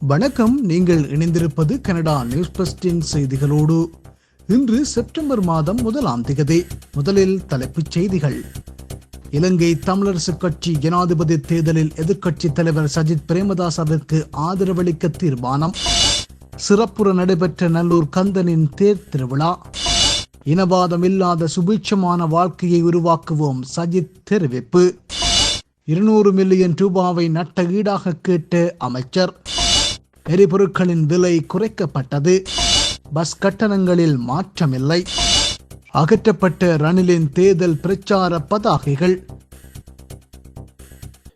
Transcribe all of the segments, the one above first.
வணக்கம். நீங்கள் இணைந்திருப்பது கனடா நியூஸ் பிரஸ்டின் செய்திகளோடு. இன்று செப்டம்பர் மாதம் முதலாம் திகதி. முதலில் தலைப்புச் செய்திகள். இலங்கை தமிழரசு கட்சி ஜனாதிபதி தேர்தலில் எதிர்க்கட்சி தலைவர் சஜித் பிரேமதாசவிற்கு ஆதரவளிக்க தீர்மானம். சிறப்புற நடைபெற்ற நல்லூர் கந்தனின் தேர் திருவிழா. இனவாதம் இல்லாத சுபீட்சமான வாழ்க்கையை உருவாக்குவோம் சஜித் தெரிவிப்பு. இருநூறு மில்லியன் ரூபாவை நட்ட ஈடாக கேட்ட அமைச்சர். எரிபொருட்களின் விலை குறைக்கப்பட்டது பஸ் கட்டணங்களில் மாற்றமில்லை அகற்றப்பட்ட ரணிலின் தேர்தல் பிரச்சார பதாகைகள்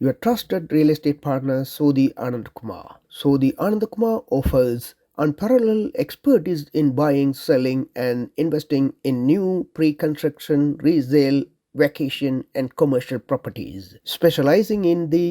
Your trusted real estate partner Sodhi Anand Kumar. Sodhi Anand Kumar offers unparalleled expertise in buying, selling, and investing in new pre-construction, resale, vacation, and commercial properties. Specializing in the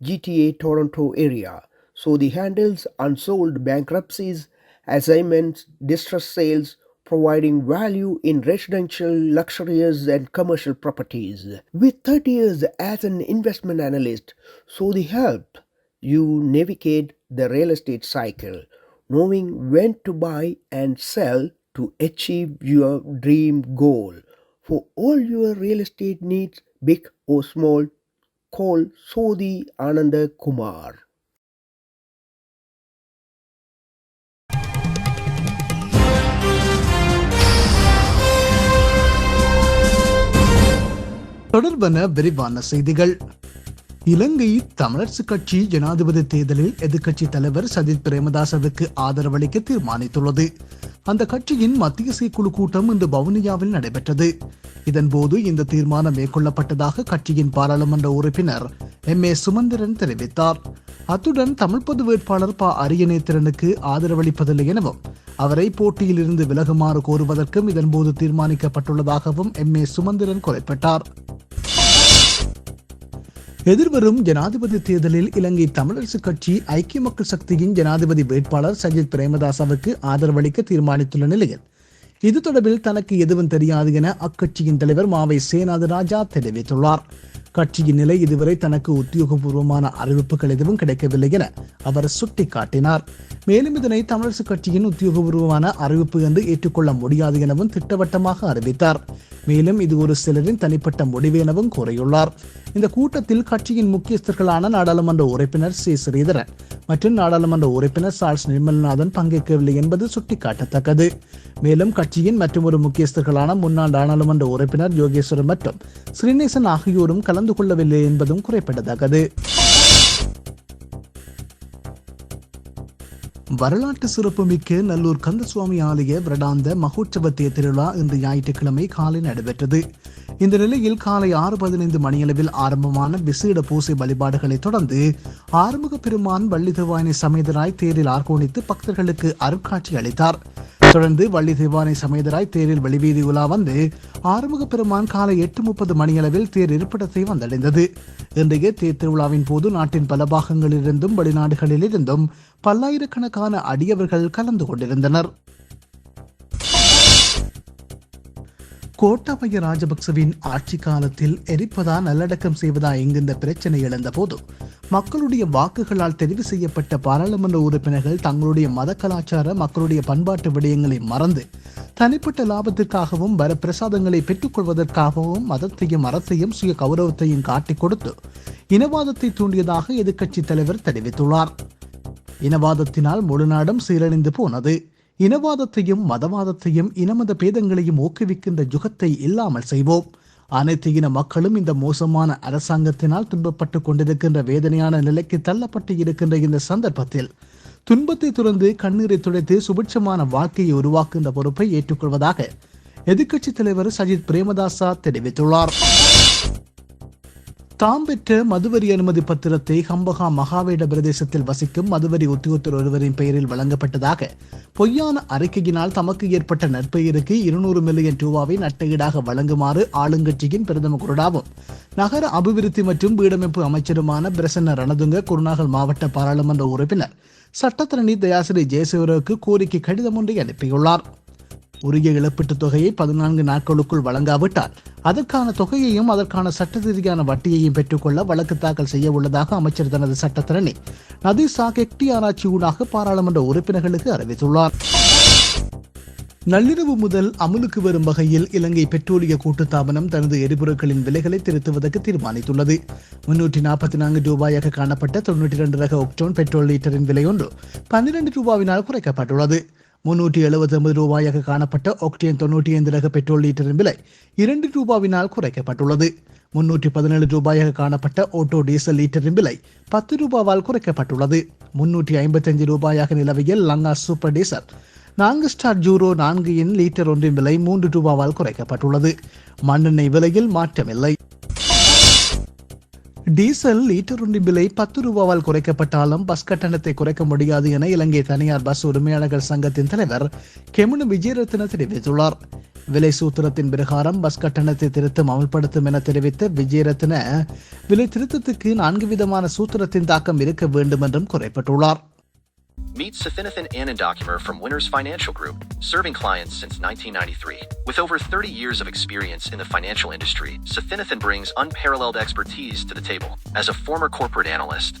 GTA Toronto area, Sodhi handles unsold bankruptcies, assignments, distress sales, providing value in residential, luxurious, and commercial properties. With 30 years as an investment analyst, Sodhi helped you navigate the real estate cycle, knowing when to buy and sell to achieve your dream goal. For all your real estate needs, big or small, call Sodhi Ananda Kumar. தொடர்பான விரிவான செய்திகள். இலங்கை தமிழரசு கட்சி ஜனாதிபதி தேர்தலில் எதிர்க்கட்சி தலைவர் சஜித் பிரேமதாசவுக்கு ஆதரவளிக்க தீர்மானித்துள்ளது. அந்த கட்சியின் மத்திய செயற்குழு கூட்டம் இன்று வவுனியாவில் நடைபெற்றது. இதன்போது இந்த தீர்மானம் மேற்கொள்ளப்பட்டதாக கட்சியின் பாராளுமன்ற உறுப்பினர் எம். ஏ. சுமந்திரன் தெரிவித்தார். அத்துடன் தமிழ் பொது வேட்பாளர் ப. அரியநேத்திரனுக்கு ஆதரவளிப்பதில்லை எனவும் அவரை போட்டியிலிருந்து விலகுமாறு கோருவதற்கும் இதன்போது தீர்மானிக்கப்பட்டுள்ளதாகவும் எம் ஏ சுமந்திரன் குறிப்பிட்டார். எதிர்வரும் ஜனாதிபதி தேர்தலில் இலங்கை தமிழரசு கட்சி ஐக்கிய மக்கள் சக்தியின் ஜனாதிபதி வேட்பாளர் சஜித் பிரேமதாசவுக்கு ஆதரவளிக்க தீர்மானித்துள்ள நிலையில் இது தொடர்பில் தனக்கு எதுவும் தெரியாது என அக்கட்சியின் தலைவர் மாவை சேனாத ராஜா தெரிவித்துள்ளார். கட்சியின் நிலை இதுவரை தனக்கு உத்தியோகபூர்வமான அறிவிப்புகள் எதுவும் கிடைக்கவில்லை என அவர் சுட்டிக்காட்டினார். மேலும் இதனை தமிழரசுக் கட்சியின் உத்தியோகபூர்வமான அறிவிப்பு என்று ஏற்றுக்கொள்ள முடியாது எனவும் திட்டவட்டமாக அறிவித்தார். மேலும் இது ஒரு சிலரின் தனிப்பட்ட முடிவு எனவும் கூறியுள்ளார். இந்த கூட்டத்தில் கட்சியின் முக்கியஸ்தர்களான நாடாளுமன்ற உறுப்பினர் சி. ஸ்ரீதரன் மற்றும் நாடாளுமன்ற உறுப்பினர் சார்ஸ் நிர்மல்நாதன் பங்கேற்கவில்லை என்பது சுட்டிக்காட்டத்தக்கது. மேலும் கட்சியின் மற்றும் ஒரு முக்கியஸ்தர்களான முன்னாள் நாடாளுமன்ற உறுப்பினர் யோகேஸ்வரன் மற்றும் ஸ்ரீநேசன் ஆகியோரும் கலந்து கொள்ளவில்லை என்பதும் குறிப்பிடத்தக்கது. வரலாற்று சிறப்புமிக்க நல்லூர் கந்தசுவாமி ஆலய வருடாந்த மகோற்சவ தேர் திருவிழா இன்று ஞாயிற்றுக்கிழமை காலை நடைபெற்றது. இந்த நிலையில் காலை ஆறு பதினைந்து மணியளவில் ஆரம்பமான விசேட பூசை வழிபாடுகளை தொடர்ந்து ஆறுமுக பெருமான் வள்ளி திருவாயினை சமேதராய் தேரில் ஆர்கோணித்து பக்தர்களுக்கு அருட்காட்சி அளித்தார். தொடர்ந்து வள்ளி திவானை சமேதராய் தேரில் வெளிவீதி உலா வந்து ஆறுமுக பெருமான் காலை எட்டு முப்பது மணியளவில் தேர் இருப்பிடத்தை வந்தடைந்தது. இன்றைய தேர் திருவிழாவின் போது நாட்டின் பல பாகங்களிலிருந்தும் வெளிநாடுகளிலிருந்தும் பல்லாயிரக்கணக்கான அடியவர்கள் கலந்து கொண்டிருந்தனர். கோட்டாபய ராஜபக்சவின் ஆட்சி காலத்தில் எரிப்பதா நல்லடக்கம் செய்வதா என்கின்ற பிரச்சனை எழுந்த போது மக்களுடைய வாக்குகளால் தெரிவு செய்யப்பட்ட பாராளுமன்ற உறுப்பினர்கள் தங்களுடைய மத கலாச்சார மக்களுடைய பண்பாட்டு விடயங்களை மறந்து தனிப்பட்ட லாபத்திற்காகவும் வரப்பிரசாதங்களை பெற்றுக்கொள்வதற்காகவும் மதத்தையும் அறத்தையும் சுய கௌரவத்தையும் காட்டிக் கொடுத்து இனவாதத்தை தூண்டியதாக எதிர்க்கட்சி தலைவர் தெரிவித்துள்ளார். இனவாதத்தினால் முழு நாடும் சீரழிந்து போனது. இனவாதத்தையும் மதவாதத்தையும் இனமத பேதங்களையும் ஊக்குவிக்கின்ற யுகத்தை இல்லாமல் செய்வோம். அனைத்து இன மக்களும் இந்த மோசமான அரசாங்கத்தினால் துன்பப்பட்டு கொண்டிருக்கின்ற வேதனையான நிலைக்கு தள்ளப்பட்டு இருக்கின்ற இந்த சந்தர்ப்பத்தில் துன்பத்தை துறந்து கண்ணீரை துடைத்து சுபிட்சமான வாழ்க்கையை உருவாக்குகின்ற பொறுப்பை ஏற்றுக்கொள்வதாக எதிர்க்கட்சி தலைவர் சஜித் பிரேமதாசா தெரிவித்துள்ளார். தாம் பெற்ற மதுவரி அனுமதி பத்திரத்தை ஹம்பகா மகாவேட பிரதேசத்தில் வசிக்கும் மதுவரி உத்தியோகத்தர் ஒருவரின் பெயரில் வழங்கப்பட்டதாக பொய்யான அறிக்கையினால் தமக்கு ஏற்பட்ட நற்பெயருக்கு இருநூறு மில்லியன் ரூபாவை நட்டையீடாக வழங்குமாறு ஆளுங்கட்சியின் பிரதம குருடாவும் நகர அபிவிருத்தி மற்றும் வீடமைப்பு அமைச்சருமான பிரசன்ன ரணதுங்க குருநாகல் மாவட்ட பாராளுமன்ற உறுப்பினர் சட்டத்தரணி தயாசிரி ஜெயசிவருக்கு கோரிக்கை கடிதம் ஒன்றை அனுப்பியுள்ளார். உரிய இழப்பீட்டுத் தொகையை பதினான்கு நாட்களுக்குள் வழங்காவிட்டால் அதற்கான தொகையையும் அதற்கான சட்டரீதியான வட்டியையும் பெற்றுக்கொள்ள வழக்கு தாக்கல் செய்ய உள்ளதாக அமைச்சர் தனது சட்டத்திறனி நதீசா கெக்டி ஆராய்ச்சி ஊடாக பாராளுமன்ற உறுப்பினர்களுக்கு அறிவித்துள்ளார். நள்ளிரவு முதல் அமலுக்கு வரும் வகையில் இலங்கை பெட்ரோலிய கூட்டுத்தாபனம் தனது எரிபொருட்களின் விலைகளை திருத்துவதற்கு தீர்மானித்துள்ளது. முன்னூற்றி நாற்பத்தி நான்கு ரூபாயாக காணப்பட்ட தொன்னூற்றி இரண்டு ரக ஒக்டோன் பெட்ரோல் லீட்டரின் விலையொன்று பன்னிரண்டு ரூபாவினால் குறைக்கப்பட்டுள்ளது. முன்னூற்றி எழுபத்தி ஒன்பது ரூபாயாக காணப்பட்ட ஒக்டேன் தொன்னூற்றி ஐந்து ரக பெட்ரோல் லீட்டரின் விலை இரண்டு ரூபாவினால் குறைக்கப்பட்டுள்ளது. முன்னூற்றி பதினேழு ரூபாயாக காணப்பட்ட ஓட்டோ டீசல் லீட்டரின் விலை பத்து ரூபாவால் குறைக்கப்பட்டுள்ளது. முன்னூற்றி ஐம்பத்தஞ்சு ரூபாயாக நிலவிய லங்கா சூப்பர் டீசல் நான்கு ஸ்டார் ஜூரோ நான்கு எண் லீட்டர் ஒன்றின் விலை மூன்று ரூபாவால் குறைக்கப்பட்டுள்ளது. மண்ணெண்ணெய் விலையில் மாற்றமில்லை. டீசல் லீட்டர் ஒன்றின் விலை பத்து ரூபாவால் குறைக்கப்பட்டாலும் பஸ் கட்டணத்தை குறைக்க முடியாது என இலங்கை தனியார் பஸ் உரிமையாளர்கள் சங்கத்தின் தலைவர் கெமுனு விஜயரத்ன தெரிவித்துள்ளார். விலை சூத்திரத்தின் பிரகாரம் பஸ் கட்டணத்தை திருத்தம் அமல்படுத்தும் என தெரிவித்த விஜயரத்ன விலை திருத்தத்துக்கு நான்கு விதமான சூத்திரத்தின் தாக்கம் இருக்க வேண்டும் என்றும் குறைப்பட்டுள்ளார். Meet Sathinathan Anandakumar from Winners Financial Group, serving clients since 1993. With over 30 years of experience in the financial industry, Sathinathan brings unparalleled expertise to the table. As a former corporate analyst,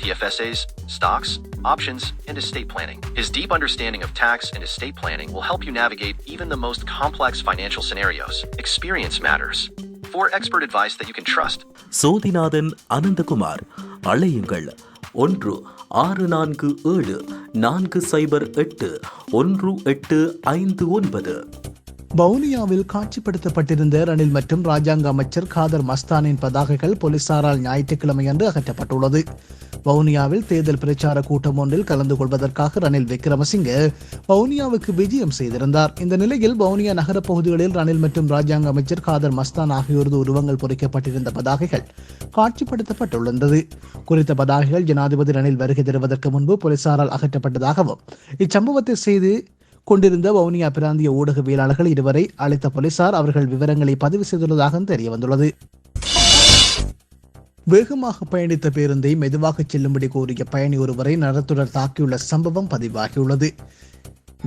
TFSAs, stocks, options, and estate planning. His deep understanding of tax and estate planning will help you navigate even the most complex financial scenarios. Experience matters. For expert advice that you can trust, Sothinathan Ananthakumar அழையுங்கள் ஒன்று ஆறு நான்கு ஏழு நான்கு சைபர் எட்டு ஒன்று எட்டு ஐந்து ஒன்பது வவுனியாவில் காட்சிப்படுத்தப்பட்டிருந்த ரணில் மற்றும் ராஜாங்க அமைச்சர் காதர் மஸ்தானின் பதாகைகள் போலீசாரால் ஞாயிற்றுக்கிழமையன்று அகற்றப்பட்டுள்ளது வவுனியாவில் தேர்தல் பிரச்சார கூட்டம் ஒன்றில் கலந்து கொள்வதற்காக ரணில் விக்ரமசிங்கே வவுனியாவுக்கு விஜயம் செய்திருந்தார். இந்த நிலையில் வவுனியா நகர பகுதிகளில் ரணில் மற்றும் ராஜாங்க அமைச்சர் காதர் மஸ்தான் ஆகியோரது உருவங்கள் பொறிக்கப்பட்டிருந்த பதாகைகள் காட்சிப்படுத்தப்பட்டுள்ளது. குறித்த பதாகைகள் ஜனாதிபதி ரணில் வருகை தருவதற்கு முன்பு போலீசாரால் அகற்றப்பட்டதாகவும் இச்சம்பவத்தை செய்து கொண்டிருந்த வவுனியா பிராந்திய ஊடகவியலாளர்கள் இருவரை அழைத்த போலீசார் அவர்கள் விவரங்களை பதிவு செய்துள்ளதாக தெரிய வந்துள்ளது வேகமாக பயணித்த பேருந்தை மெதுவாக செல்லும்படி கோரிய பயணி ஒருவரை நடத்துனர் தாக்கியுள்ள சம்பவம் பதிவாகியுள்ளது.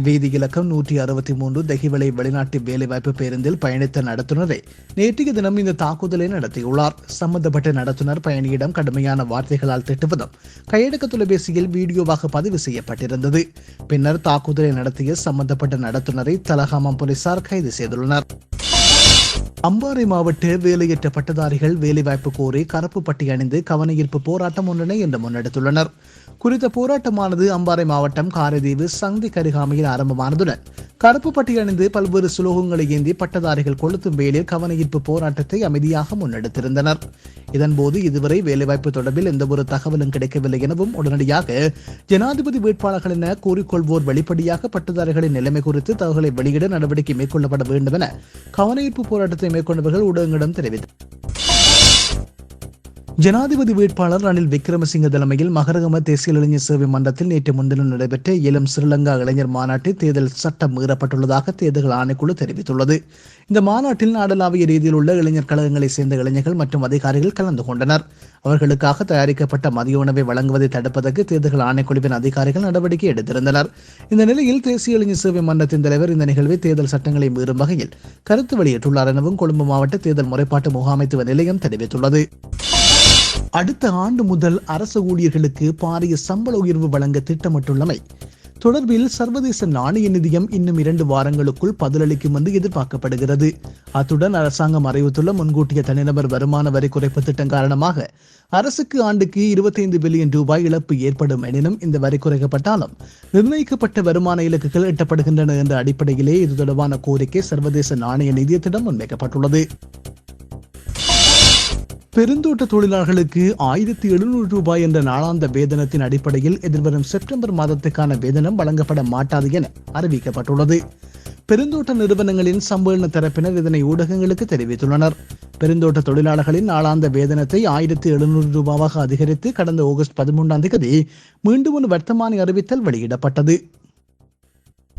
வீதி இலக்கம் நூற்றி அறுபத்தி மூன்று தகிவலை வெளிநாட்டு வேலைவாய்ப்பு பேருந்தில் பயணித்த நடத்துனரை நேற்றைய தினம் இந்த தாக்குதலை நடத்தியுள்ளார். சம்பந்தப்பட்ட நடத்துனர் பயணியிடம் கடுமையான வார்த்தைகளால் திட்டுவதும் கையடக்க தொலைபேசியில் வீடியோவாக பதிவு செய்யப்பட்டிருந்தது. பின்னர் தாக்குதலை நடத்திய சம்பந்தப்பட்ட நடத்துனரை தலகாமம் போலீசார் கைது செய்துள்ளனர். அம்பாறை மாவட்ட வேலையற்ற பட்டதாரிகள் வேலைவாய்ப்பு கோரி கருப்பு பட்டி அணிந்து கவனஈர்ப்பு போராட்டம் ஒன்றினை இன்று முன்னெடுத்துள்ளனர். குறித்த போராட்டமானது அம்பாறை மாவட்டம் காரைதீவு சந்தி கருகாமையில் ஆரம்பமானதுடன் கருப்பு பட்டி அணிந்து பல்வேறு சுலோகங்களை ஏந்தி பட்டதாரிகள் கொளுத்தும் வேலையில் கவனஈர்ப்பு போராட்டத்தை அமைதியாக முன்னெடுத்திருந்தனர். இதன்போது இதுவரை வேலைவாய்ப்பு தொடர்பில் எந்தவொரு தகவலும் கிடைக்கவில்லை எனவும் உடனடியாக ஜனாதிபதி வேட்பாளர்கள் என கூறிக்கொள்வோர் வெளிப்படையாக பட்டதாரிகளின் நிலைமை குறித்து தகவலை வெளியிட நடவடிக்கை மேற்கொள்ளப்பட வேண்டும் என கவனஈர்ப்பு போராட்டத்தை மேற்கொண்டவர்கள் ஊடகங்களிடம் தெரிவித்தனர். ஜனாதிபதி வேட்பாளர் ரணில் விக்ரமசிங்க தலைமையில் மகரகம தேசிய இளைஞர் சேவை மன்றத்தில் நேற்று முன்தினம் நடைபெற்ற இளம் ஸ்ரீலங்கா இளைஞர் மாநாட்டில் தேர்தல் சட்டம் மீறப்பட்டுள்ளதாக தேர்தல் ஆணைக்குழு தெரிவித்துள்ளது. இந்த மாநாட்டில் நாடளாவிய ரீதியில் உள்ள இளைஞர் கழகங்களைச் சேர்ந்த இளைஞர்கள் மற்றும் அதிகாரிகள் கலந்து கொண்டனர். அவர்களுக்காக தயாரிக்கப்பட்ட மதிய உணவை வழங்குவதை தடுப்பதற்கு தேர்தல் ஆணைக்குழுவின் அதிகாரிகள் நடவடிக்கை எடுத்திருந்தனர். இந்த நிலையில் தேசிய இளைஞர் சேவை மன்றத்தின் தலைவர் இந்த நிகழ்வை தேர்தல் சட்டங்களை மீறும் வகையில் கருத்து வெளியிட்டுள்ளார் எனவும் கொழும்பு மாவட்ட தேர்தல் முறைப்பாட்டு முகாமைத்துவ நிலையம் தெரிவித்துள்ளது. அடுத்த ஆண்டு முதல் அரசு ஊழியர்களுக்கு பாரிய சம்பள உயர்வு வழங்க திட்டமிட்டுள்ளமை. தொடர்பில் சர்வதேச நாணய நிதியம் இன்னும் இரண்டு வாரங்களுக்குள் பதிலளிக்கும் என்று எதிர்பார்க்கப்படுகிறது. அத்துடன் அரசாங்கம் அறிவித்துள்ள முன்கூட்டிய தனிநபர் வருமான வரி குறைப்பு திட்டம் காரணமாக அரசுக்கு ஆண்டுக்கு இருபத்தைந்து பில்லியன் ரூபாய் இழப்பு ஏற்படும் எனினும் இந்த வரி குறைக்கப்பட்டாலும் நிர்ணயிக்கப்பட்ட வருமான இலக்குகள் எட்டப்படுகின்றன என்ற அடிப்படையிலே இது தொடர்பான கோரிக்கை சர்வதேச நாணய நிதியத்திடம் முன்வைக்கப்பட்டுள்ளது. பெருந்தோட்ட தொழிலாளர்களுக்கு ஆயிரத்தி எழுநூறு ரூபாய் என்ற நாளாந்த வேதனத்தின் அடிப்படையில் எதிர்வரும் செப்டம்பர் மாதத்துக்கான வேதனம் வழங்கப்பட மாட்டாது என அறிவிக்கப்பட்டுள்ளது. பெருந்தோட்ட நிறுவனங்களின் சம்பள தரப்பினர் இதனை ஊடகங்களுக்கு தெரிவித்துள்ளனர். பெருந்தோட்ட தொழிலாளர்களின் நாளாந்த வேதனத்தை ஆயிரத்தி எழுநூறு ரூபாவாக அதிகரித்து கடந்த ஆகஸ்ட் பதிமூன்றாம் தேதி மீண்டும் ஒரு வர்த்தமானி அறிவித்தல் வெளியிடப்பட்டது.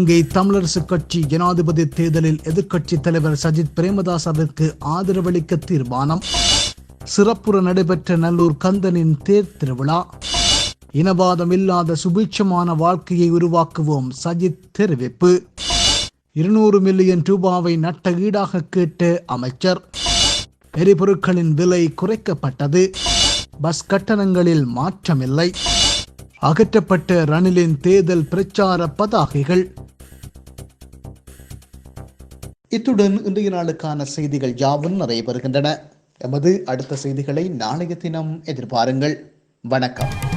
இலங்கை தமிழரசு கட்சி ஜனாதிபதி தேர்தலில் எதிர்க்கட்சி தலைவர் சஜித் பிரேமதாசவிற்கு ஆதரவளிக்க தீர்மானம். சிறப்புற நடைபெற்ற நல்லூர் கந்தனின் தேர் திருவிழா. இனவாதம் இல்லாத சுபீட்சமான வாழ்க்கையை உருவாக்குவோம் சஜித் தெரிவிப்பு. இருநூறு மில்லியன் ரூபாவை நட்ட ஈடாக கேட்ட அமைச்சர். எரிபொருட்களின் விலை குறைக்கப்பட்டது. பஸ் கட்டணங்களில் மாற்றமில்லை. அகற்றப்பட்ட ரணிலின் தேர்தல் பிரச்சார பதாகைகள். இத்துடன் இன்றைய நாளுக்கான செய்திகள் யாவும் நிறைவு பெறுகின்றன எமது அடுத்த செய்திகளை நாளைய தினம் எதிர்பாருங்கள். வணக்கம்.